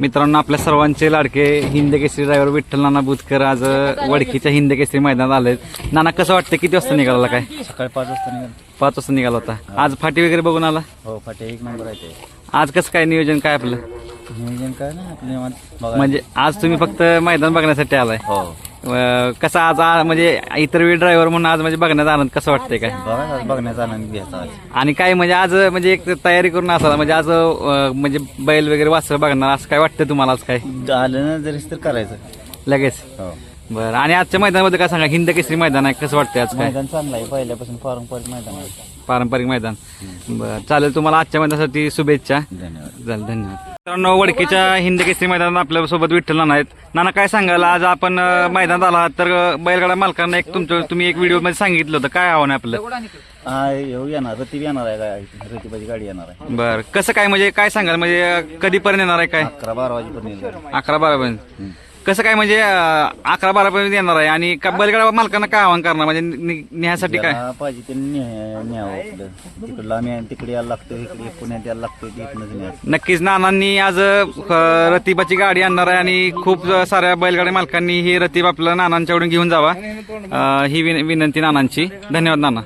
मित्रांनो आपल्या सर्वांचे लाडके हिंद केसरी ड्रायव्हर विठ्ठल नाना बुतकर आज वडकीच्या हिंद केसरी मैदानात आले नाना कसं वाटतं किती वाजता निघाला काय? सकाळी पाच वाजता निघाल. पाच वाजता निघाला होता. आज फाटी वगैरे बघून आला? हो फाटे एक नंबर आहे आज कसं काय नियोजन काय आपलं? नियोजन काय ना म्हणजे आज तुम्ही फक्त मैदान बघण्यासाठी आलाय. हो. कसं आज आ- म्हणजे इतर वेळ ड्रायव्हर म्हणून आज म्हणजे बघण्यात आनंद कसं वाटतंय काय? बघा बघण्याचा आनंद घ्यायचा आज. आणि काय म्हणजे आज म्हणजे एक तयारी करून असाला म्हणजे आज अ, म्हणजे बैल वगैरे वासर बघणार असं काय वाटतं तुम्हाला आज काय? आलं ना जरीस तर करायचं. लगेच? हो. बरं आणि आजच्या मैदानामध्ये काय सांगा? हिंद केसरी मैदान आहे कसं वाटतंय आज काय? मैदान चांगलं आहे पहिल्यापासून पारंपरिक मैदान आहे. पारंपरिक मैदान. बरं चालेल तुम्हाला आजच्या मैदानासाठी शुभेच्छा. धन्यवाद. चालेल धन्यवाद. मित्रांनो वडकीच्या हिंद केसरी मैदानात आपल्यासोबत विठ्ठल नाना आहेत. नाना काय सांगाल? आज आपण मैदानात आला आहात तर बैलगाडा मालकांना एक तुमचं तुम्ही एक व्हिडिओमध्ये सांगितलं होतं. काय आव्हान आहे आपलं? हा येऊ येणार. रती येणार आहे काय रतीबाची गाडी येणार आहे. बरं. कसं काय म्हणजे काय सांगाल? म्हणजे कधीपर्यंत येणार आहे काय? अकरा बारा वाजेपर्यंत. अकरा बारापर्यंत कसं काय म्हणजे अं, अकरा बारापर्यंत येणार आहे आणि का- बैलगाडा मालकांना काय आव्हान करणार? म्हणजे नि- नेण्यासाठी काय? ज्याला पाहिजे ते न्या- न्यावं आपलं. तिकडलं आम्ही तिकडे यायला लागतो इकडे पुण्यात यायला लागतो न्यायचं नक्कीच नानांनी आज अ, रतीबाची गाडी आणणार आहे आणि खूप साऱ्या बैलगाडी मालकांनी ही रतीब आपल्या नानांच्याकडून घेऊन जावा. अ, ही विन- विनंती नानांची. धन्यवाद नाना.